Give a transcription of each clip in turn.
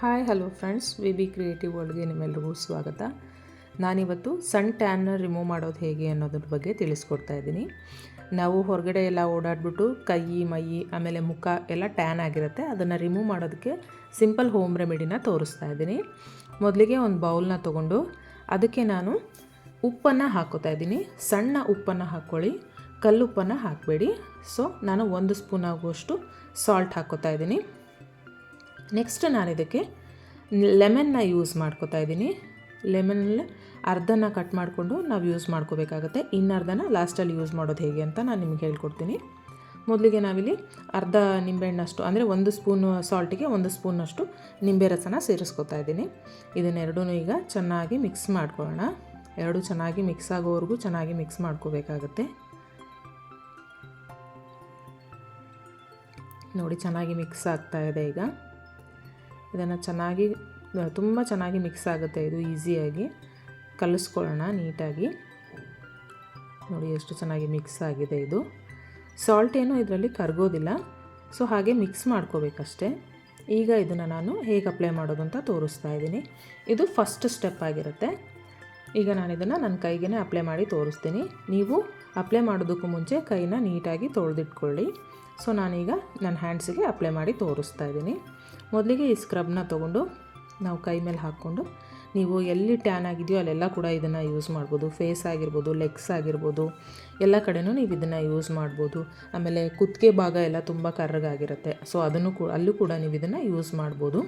Hi hello friends V B creative ವರ್ಲ್ಡ್ಗೆ ನಿಮ್ಮೆಲ್ರಿಗೂ ಸ್ವಾಗತ. ನಾನಿವತ್ತು ಸಣ್ಣ ಟ್ಯಾನ್ನ ರಿಮೂವ್ ಮಾಡೋದು ಹೇಗೆ ಅನ್ನೋದ್ರ ಬಗ್ಗೆ ತಿಳಿಸ್ಕೊಡ್ತಾ ಇದ್ದೀನಿ. ನಾವು ಹೊರಗಡೆ ಎಲ್ಲ ಓಡಾಡ್ಬಿಟ್ಟು ಕೈ, ಮೈ, ಆಮೇಲೆ ಮುಖ ಎಲ್ಲ ಟ್ಯಾನ್ ಆಗಿರುತ್ತೆ. ಅದನ್ನು ರಿಮೂವ್ ಮಾಡೋದಕ್ಕೆ ಸಿಂಪಲ್ ಹೋಮ್ ರೆಮಿಡಿನ ತೋರಿಸ್ತಾ ಇದ್ದೀನಿ. ಮೊದಲಿಗೆ ಒಂದು ಬೌಲ್ನ ತೊಗೊಂಡು ಅದಕ್ಕೆ ನಾನು ಉಪ್ಪನ್ನು ಹಾಕೋತಾ ಇದ್ದೀನಿ. ಸಣ್ಣ ಉಪ್ಪನ್ನು ಹಾಕ್ಕೊಳ್ಳಿ ಕಲ್ಲುಪ್ಪನ್ನು ಹಾಕಬೇಡಿ. ಸೊ ನಾನು ಒಂದು ಸ್ಪೂನ್ ಆಗುವಷ್ಟು ಸಾಲ್ಟ್ ಹಾಕೋತಾ ಇದ್ದೀನಿ. ನೆಕ್ಸ್ಟ್ ನಾನು ಇದಕ್ಕೆ ಲೆಮನ್ನ ಯೂಸ್ ಮಾಡ್ಕೋತಾ ಇದ್ದೀನಿ. ಲೆಮನಲ್ಲಿ ಅರ್ಧನ ಕಟ್ ಮಾಡಿಕೊಂಡು ನಾವು ಯೂಸ್ ಮಾಡ್ಕೋಬೇಕಾಗತ್ತೆ. ಇನ್ನರ್ಧನ ಲಾಸ್ಟಲ್ಲಿ ಯೂಸ್ ಮಾಡೋದು ಹೇಗೆ ಅಂತ ನಾನು ನಿಮ್ಗೆ ಹೇಳ್ಕೊಡ್ತೀನಿ. ಮೊದಲಿಗೆ ನಾವಿಲ್ಲಿ ಅರ್ಧ ನಿಂಬೆಹಣ್ಣಷ್ಟು, ಅಂದರೆ ಒಂದು ಸ್ಪೂನು ಸಾಲ್ಟಿಗೆ ಒಂದು ಸ್ಪೂನಷ್ಟು ನಿಂಬೆ ರಸನ ಸೇರಿಸ್ಕೊತಾ ಇದ್ದೀನಿ. ಇದನ್ನೆರಡೂ ಈಗ ಚೆನ್ನಾಗಿ ಮಿಕ್ಸ್ ಮಾಡ್ಕೊಳ್ಳೋಣ. ಎರಡು ಚೆನ್ನಾಗಿ ಮಿಕ್ಸ್ ಆಗೋವರೆಗೂ ಚೆನ್ನಾಗಿ ಮಿಕ್ಸ್ ಮಾಡ್ಕೋಬೇಕಾಗತ್ತೆ. ನೋಡಿ ಚೆನ್ನಾಗಿ ಮಿಕ್ಸ್ ಆಗ್ತಾ ಇದೆ ಈಗ. ಇದನ್ನು ಚೆನ್ನಾಗಿ, ತುಂಬ ಚೆನ್ನಾಗಿ ಮಿಕ್ಸ್ ಆಗುತ್ತೆ. ಇದು ಈಸಿಯಾಗಿ ಕಲಿಸ್ಕೊಳ್ಳೋಣ ನೀಟಾಗಿ. ನೋಡಿ ಎಷ್ಟು ಚೆನ್ನಾಗಿ ಮಿಕ್ಸ್ ಆಗಿದೆ ಇದು. ಸಾಲ್ಟ್ ಏನು ಇದರಲ್ಲಿ ಕರಗೋದಿಲ್ಲ. ಸೊ ಹಾಗೆ ಮಿಕ್ಸ್ ಮಾಡ್ಕೋಬೇಕಷ್ಟೆ. ಈಗ ಇದನ್ನು ನಾನು ಹೇಗೆ ಅಪ್ಲೈ ಮಾಡೋದು ಅಂತ ತೋರಿಸ್ತಾ ಇದ್ದೀನಿ. ಇದು ಫಸ್ಟ್ ಸ್ಟೆಪ್ ಆಗಿರುತ್ತೆ. ಈಗ ನಾನು ಇದನ್ನು ನನ್ನ ಕೈಗೆ ಅಪ್ಲೈ ಮಾಡಿ ತೋರಿಸ್ತೀನಿ. ನೀವು ಅಪ್ಲೈ ಮಾಡೋದಕ್ಕೂ ಮುಂಚೆ ಕೈನ ನೀಟಾಗಿ ತೊಳೆದಿಟ್ಕೊಳ್ಳಿ. ಸೊ ನಾನೀಗ ನನ್ನ ಹ್ಯಾಂಡ್ಸಿಗೆ ಅಪ್ಲೈ ಮಾಡಿ ತೋರಿಸ್ತಾ ಇದ್ದೀನಿ. ಮೊದಲಿಗೆ ಈ ಸ್ಕ್ರಬ್ನ ತೊಗೊಂಡು ನಾವು ಕೈ ಮೇಲೆ ಹಾಕ್ಕೊಂಡು ನೀವು ಎಲ್ಲಿ ಟ್ಯಾನ್ ಆಗಿದೆಯೋ ಅಲ್ಲೆಲ್ಲ ಕೂಡ ಇದನ್ನು ಯೂಸ್ ಮಾಡ್ಬೋದು. ಫೇಸ್ ಆಗಿರ್ಬೋದು ಲೆಗ್ಸ್ ಆಗಿರ್ಬೋದು, ಎಲ್ಲ ಕಡೆನೂ ನೀವು ಇದನ್ನು ಯೂಸ್ ಮಾಡ್ಬೋದು. ಆಮೇಲೆ ಕುತ್ತಿಗೆ ಭಾಗ ಎಲ್ಲ ತುಂಬ ಕರ್ರಗಾಗಿರುತ್ತೆ. ಸೊ ಅದನ್ನು ಕೂಡ ಅಲ್ಲೂ ಕೂಡ ನೀವು ಇದನ್ನು ಯೂಸ್ ಮಾಡ್ಬೋದು.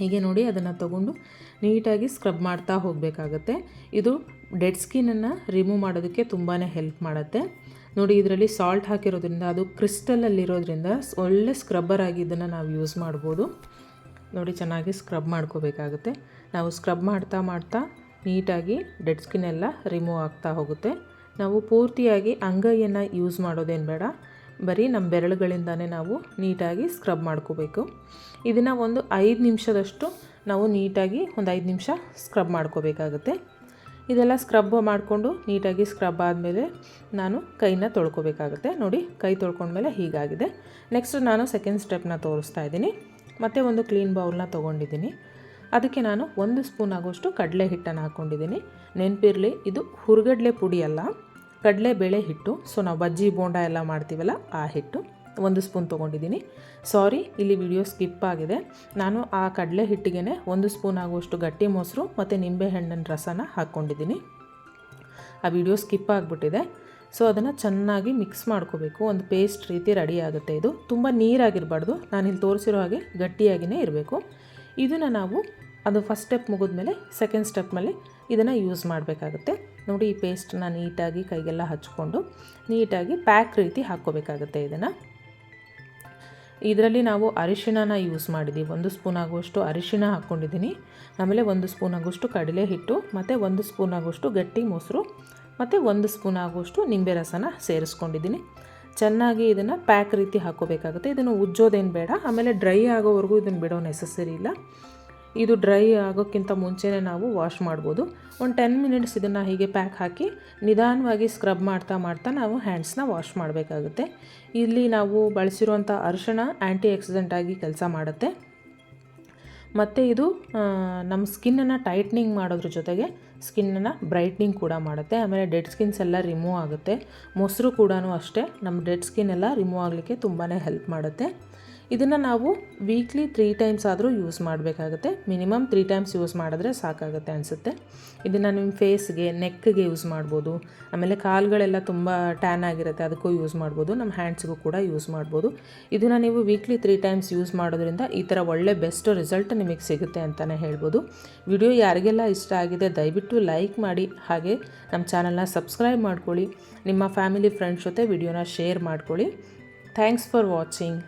ಹೀಗೆ ನೋಡಿ ಅದನ್ನು ತಗೊಂಡು ನೀಟಾಗಿ ಸ್ಕ್ರಬ್ ಮಾಡ್ತಾ ಹೋಗಬೇಕಾಗತ್ತೆ. ಇದು ಡೆಡ್ ಸ್ಕಿನನ್ನು ರಿಮೂವ್ ಮಾಡೋದಕ್ಕೆ ತುಂಬಾ ಹೆಲ್ಪ್ ಮಾಡುತ್ತೆ. ನೋಡಿ, ಇದರಲ್ಲಿ ಸಾಲ್ಟ್ ಹಾಕಿರೋದ್ರಿಂದ, ಅದು ಕ್ರಿಸ್ಟಲಲ್ಲಿರೋದ್ರಿಂದ ಒಳ್ಳೆ ಸ್ಕ್ರಬ್ಬರ್ ಆಗಿ ಇದನ್ನು ನಾವು ಯೂಸ್ ಮಾಡ್ಬೋದು. ನೋಡಿ, ಚೆನ್ನಾಗಿ ಸ್ಕ್ರಬ್ ಮಾಡ್ಕೋಬೇಕಾಗುತ್ತೆ. ನಾವು ಸ್ಕ್ರಬ್ ಮಾಡ್ತಾ ಮಾಡ್ತಾ ನೀಟಾಗಿ ಡೆಡ್ ಸ್ಕಿನ್ ಎಲ್ಲ ರಿಮೂವ್ ಆಗ್ತಾ ಹೋಗುತ್ತೆ. ನಾವು ಪೂರ್ತಿಯಾಗಿ ಅಂಗೈಯನ್ನು ಯೂಸ್ ಮಾಡೋದೇನು ಬೇಡ. ಬರೀ ನಮ್ಮ ಬೆರಳುಗಳಿಂದನೇ ನಾವು ನೀಟಾಗಿ ಸ್ಕ್ರಬ್ ಮಾಡ್ಕೋಬೇಕು. ಇದನ್ನು ಒಂದು ಐದು ನಿಮಿಷದಷ್ಟು ನಾವು ನೀಟಾಗಿ ಒಂದು ಐದು ನಿಮಿಷ ಸ್ಕ್ರಬ್ ಮಾಡ್ಕೋಬೇಕಾಗುತ್ತೆ. ಇದೆಲ್ಲ ಸ್ಕ್ರಬ್ ಮಾಡಿಕೊಂಡು ನೀಟಾಗಿ ಸ್ಕ್ರಬ್ ಆದಮೇಲೆ ನಾನು ಕೈನ ತೊಳ್ಕೊಬೇಕಾಗುತ್ತೆ. ನೋಡಿ, ಕೈ ತೊಳ್ಕೊಂಡ್ಮೇಲೆ ಹೀಗಾಗಿದೆ. ನೆಕ್ಸ್ಟ್ ನಾನು ಸೆಕೆಂಡ್ ಸ್ಟೆಪ್ನ ತೋರಿಸ್ತಾ ಇದ್ದೀನಿ. ಮತ್ತು ಒಂದು ಕ್ಲೀನ್ ಬೌಲ್ನ ತೊಗೊಂಡಿದ್ದೀನಿ. ಅದಕ್ಕೆ ನಾನು ಒಂದು ಸ್ಪೂನ್ ಆಗೋಷ್ಟು ಕಡಲೆ ಹಿಟ್ಟನ್ನು ಹಾಕ್ಕೊಂಡಿದ್ದೀನಿ ನೆನಪಿರಲಿ, ಇದು ಹುರ್ಗಡ್ಲೆ ಪುಡಿ ಅಲ್ಲ. ಕಡಲೆಬೇಳೆ ಹಿಟ್ಟು. ಸೊ ನಾವು ಬಜ್ಜಿ, ಬೋಂಡ ಎಲ್ಲ ಮಾಡ್ತೀವಲ್ಲ, ಆ ಹಿಟ್ಟು. ಒಂದು ಸ್ಪೂನ್ ತೊಗೊಂಡಿದ್ದೀನಿ. ಸಾರಿ ಇಲ್ಲಿ ವಿಡಿಯೋ ಸ್ಕಿಪ್ ಆಗಿದೆ. ನಾನು ಆ ಕಡಲೆ ಹಿಟ್ಟಿಗೆ ಒಂದು ಸ್ಪೂನ್ ಆಗುವಷ್ಟು ಗಟ್ಟಿ ಮೊಸರು ಮತ್ತು ನಿಂಬೆಹಣ್ಣಿನ ರಸನ ಹಾಕ್ಕೊಂಡಿದ್ದೀನಿ ಆ ವಿಡಿಯೋ ಸ್ಕಿಪ್ ಆಗಿಬಿಟ್ಟಿದೆ. ಸೊ ಅದನ್ನು ಚೆನ್ನಾಗಿ ಮಿಕ್ಸ್ ಮಾಡ್ಕೋಬೇಕು. ಒಂದು ಪೇಸ್ಟ್ ರೀತಿ ರೆಡಿ ಆಗುತ್ತೆ ಇದು. ತುಂಬ ನೀರಾಗಿರಬಾರ್ದು. ನಾನು ಇಲ್ಲಿ ತೋರಿಸಿರೋ ಹಾಗೆ ಗಟ್ಟಿಯಾಗಿಯೇ ಇರಬೇಕು. ಇದನ್ನು ನಾವು ಅದು ಫಸ್ಟ್ ಸ್ಟೆಪ್ ಮುಗಿದ್ಮೇಲೆ ಸೆಕೆಂಡ್ ಸ್ಟೆಪ್ನಲ್ಲಿ ಇದನ್ನು ಯೂಸ್ ಮಾಡಬೇಕಾಗುತ್ತೆ. ನೋಡಿ, ಈ ಪೇಸ್ಟನ್ನ ನೀಟಾಗಿ ಕೈಗೆಲ್ಲ ಹಚ್ಕೊಂಡು ನೀಟಾಗಿ ಪ್ಯಾಕ್ ರೀತಿ ಹಾಕ್ಕೋಬೇಕಾಗುತ್ತೆ ಇದನ್ನು. ಇದರಲ್ಲಿ ನಾವು ಅರಿಶಿಣನ ಯೂಸ್ ಮಾಡಿದ್ದೀವಿ ಒಂದು ಸ್ಪೂನ್ ಆಗುವಷ್ಟು ಅರಿಶಿಣ ಹಾಕ್ಕೊಂಡಿದ್ದೀನಿ. ಆಮೇಲೆ ಒಂದು ಸ್ಪೂನ್ ಆಗುವಷ್ಟು ಕಡಲೆ ಹಿಟ್ಟು, ಮತ್ತು ಒಂದು ಸ್ಪೂನ್ ಆಗುವಷ್ಟು ಗಟ್ಟಿ ಮೊಸರು, ಮತ್ತು ಒಂದು ಸ್ಪೂನ್ ಆಗುವಷ್ಟು ನಿಂಬೆ ರಸನ ಸೇರಿಸ್ಕೊಂಡಿದ್ದೀನಿ. ಚೆನ್ನಾಗಿ ಇದನ್ನು ಪ್ಯಾಕ್ ರೀತಿ ಹಾಕ್ಕೋಬೇಕಾಗುತ್ತೆ. ಇದನ್ನು ಉಜ್ಜೋದೇನು ಬೇಡ. ಆಮೇಲೆ ಡ್ರೈ ಆಗೋವರೆಗೂ ಇದನ್ನು ಬಿಡೋ ನೆಸಸರಿ ಇಲ್ಲ. ಇದು ಡ್ರೈ ಆಗೋಕ್ಕಿಂತ ಮುಂಚೆನೇ ನಾವು ವಾಶ್ ಮಾಡ್ಬೋದು. ಒಂದು ಟೆನ್ ಮಿನಿಟ್ಸ್ ಇದನ್ನು ಹೀಗೆ ಪ್ಯಾಕ್ ಹಾಕಿ ನಿಧಾನವಾಗಿ ಸ್ಕ್ರಬ್ ಮಾಡ್ತಾ ಮಾಡ್ತಾ ನಾವು ಹ್ಯಾಂಡ್ಸ್ನ ವಾಶ್ ಮಾಡಬೇಕಾಗುತ್ತೆ. ಇಲ್ಲಿ ನಾವು ಬಳಸಿರುವಂಥ ಅರಿಶಿಣ ಆ್ಯಂಟಿ ಆಕ್ಸಿಡೆಂಟ್ ಆಗಿ ಕೆಲಸ ಮಾಡುತ್ತೆ. ಮತ್ತು ಇದು ನಮ್ಮ ಸ್ಕಿನ್ನನ್ನು ಟೈಟ್ನಿಂಗ್ ಮಾಡೋದ್ರ ಜೊತೆಗೆ ಸ್ಕಿನ್ನನ್ನು ಬ್ರೈಟ್ನಿಂಗ್ ಕೂಡ ಮಾಡುತ್ತೆ. ಆಮೇಲೆ ಡೆಡ್ ಸ್ಕಿನ್ಸ್ ಎಲ್ಲ ರಿಮೂವ್ ಆಗುತ್ತೆ. ಮೊಸರು ಕೂಡ ಅಷ್ಟೇ. ನಮ್ಮ ಡೆಡ್ ಸ್ಕಿನ್ ಎಲ್ಲ ರಿಮೂವ್ ಆಗಲಿಕ್ಕೆ ತುಂಬಾ ಹೆಲ್ಪ್ ಮಾಡುತ್ತೆ. ಇದನ್ನು ನಾವು ವೀಕ್ಲಿ ತ್ರೀ ಟೈಮ್ಸ್ ಆದರೂ ಯೂಸ್ ಮಾಡಬೇಕಾಗುತ್ತೆ. ಮಿನಿಮಮ್ ತ್ರೀ ಟೈಮ್ಸ್ ಯೂಸ್ ಮಾಡಿದ್ರೆ ಸಾಕಾಗುತ್ತೆ ಅನಿಸುತ್ತೆ. ಇದನ್ನು ನಿಮ್ಮ ಫೇಸ್ಗೆ ನೆಕ್ಗೆ ಯೂಸ್ ಮಾಡ್ಬೋದು. ಆಮೇಲೆ ಕಾಲುಗಳೆಲ್ಲ ತುಂಬ ಟ್ಯಾನ್ ಆಗಿರುತ್ತೆ, ಅದಕ್ಕೂ ಯೂಸ್ ಮಾಡ್ಬೋದು. ನಮ್ಮ ಹ್ಯಾಂಡ್ಸ್ಗೂ ಕೂಡ ಯೂಸ್ ಮಾಡ್ಬೋದು. ಇದನ್ನು ನೀವು ವೀಕ್ಲಿ ತ್ರೀ ಟೈಮ್ಸ್ ಯೂಸ್ ಮಾಡೋದ್ರಿಂದ ಈ ಥರ ಒಳ್ಳೆ ಬೆಸ್ಟ್ ರಿಸಲ್ಟ್ ನಿಮಗೆ ಸಿಗುತ್ತೆ ಅಂತಲೇ ಹೇಳ್ಬೋದು. ವಿಡಿಯೋ ಯಾರಿಗೆಲ್ಲ ಇಷ್ಟ ಆಗಿದೆ, ದಯವಿಟ್ಟು ಲೈಕ್ ಮಾಡಿ. ಹಾಗೆ ನಮ್ಮ ಚಾನಲ್ನ ಸಬ್ಸ್ಕ್ರೈಬ್ ಮಾಡ್ಕೊಳ್ಳಿ. ನಿಮ್ಮ ಫ್ಯಾಮಿಲಿ ಫ್ರೆಂಡ್ಸ್ ಜೊತೆ ವಿಡಿಯೋನ ಶೇರ್ ಮಾಡ್ಕೊಳ್ಳಿ. Thanks for watching